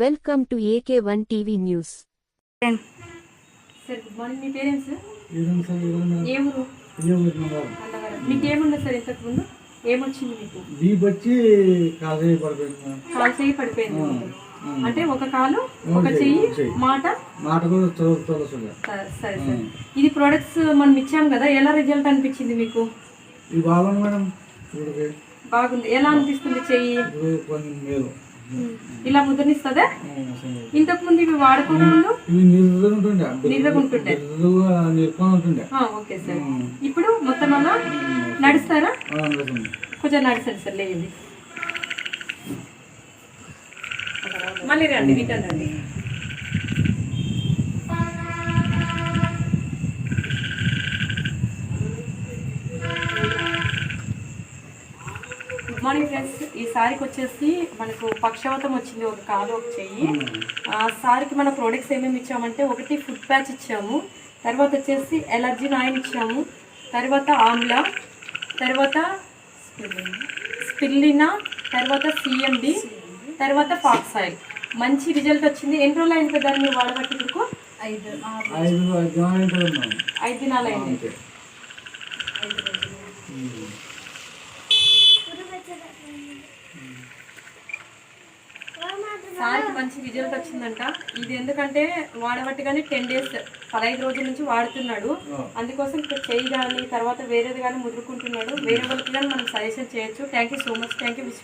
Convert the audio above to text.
Welcome to AK1 TV News. Sir good morning me parents ఏదైనా sir ఏదైనా ఏ ఊరు? వినియోగించుకున్నారు అన్నవరం మీకు ఏముండదు సార్ ఇంతకు ముందు ఏమొచ్చింది మీకు? బీప్ వచ్చి కాలేజీ పడిపోయింది కాలు చెయ్యి పడిపోయింది. ఆ. అంటే ఒక కాలు ఒక చెయ్యి. మాట? మాట సరే సరే. ఇది ప్రోడక్ట్స్ మనం ఇచ్చాం కదా ఎలా రిజల్ట్ అనిపించింది మీకు? బాగుంది మేడం బాగుంది. ఎలా అనిపిస్తుంది చెయ్యి? ఇలా ముద్రనిస్తుందా? ఇంతకు ముందు ఇవి ముందు ఆ, ఓకే సార్. ఇప్పుడు మొత్తం అలా నడుస్తారా. కొంచెం నడిచండి సార్ లేదండి మళ్ళీ రండి రిటర్న్ రండి. గుడ్ మార్నింగ్ ఫ్రెండ్స్ ఈ సారీకి వచ్చేసి మనకు పక్షవాతం వచ్చింది ఒక కాలు ఒక చెయ్యి. ఆ సారీకి మన ప్రోడక్ట్స్ ఏమేమి ఇచ్చామంటే ఒకటి ఫుడ్ ప్యాచ్ ఇచ్చాము. తర్వాత వచ్చేసి ఎలర్జీ నాయిన్ ఇచ్చాము. తర్వాత ఆమ్లా తర్వాత స్పిల్లినా తర్వాత సిఎండి తర్వాత ఫాక్స్ ఆయిల్ మంచి రిజల్ట్ వచ్చింది. ఎన్ని రోజులు అయింది కదా మీరు వాడబట్టి ఇప్పుడు ఐదు ఐదు దినాలు అయింది. సార్కి మంచి రిజల్ట్ వచ్చిందంట. ఇది ఎందుకంటే వాడబట్టి కానీ టెన్ డేస్ పదహైదు రోజుల నుంచి వాడుతున్నాడు. అందుకోసం ఇప్పుడు చేయి కానీ తర్వాత వేరేది కానీ ముదురుకుంటున్నాడు. వేరే వాళ్ళకి కానీ మనం సజెషన్ చేయొచ్చు. Thank you so much thank you wish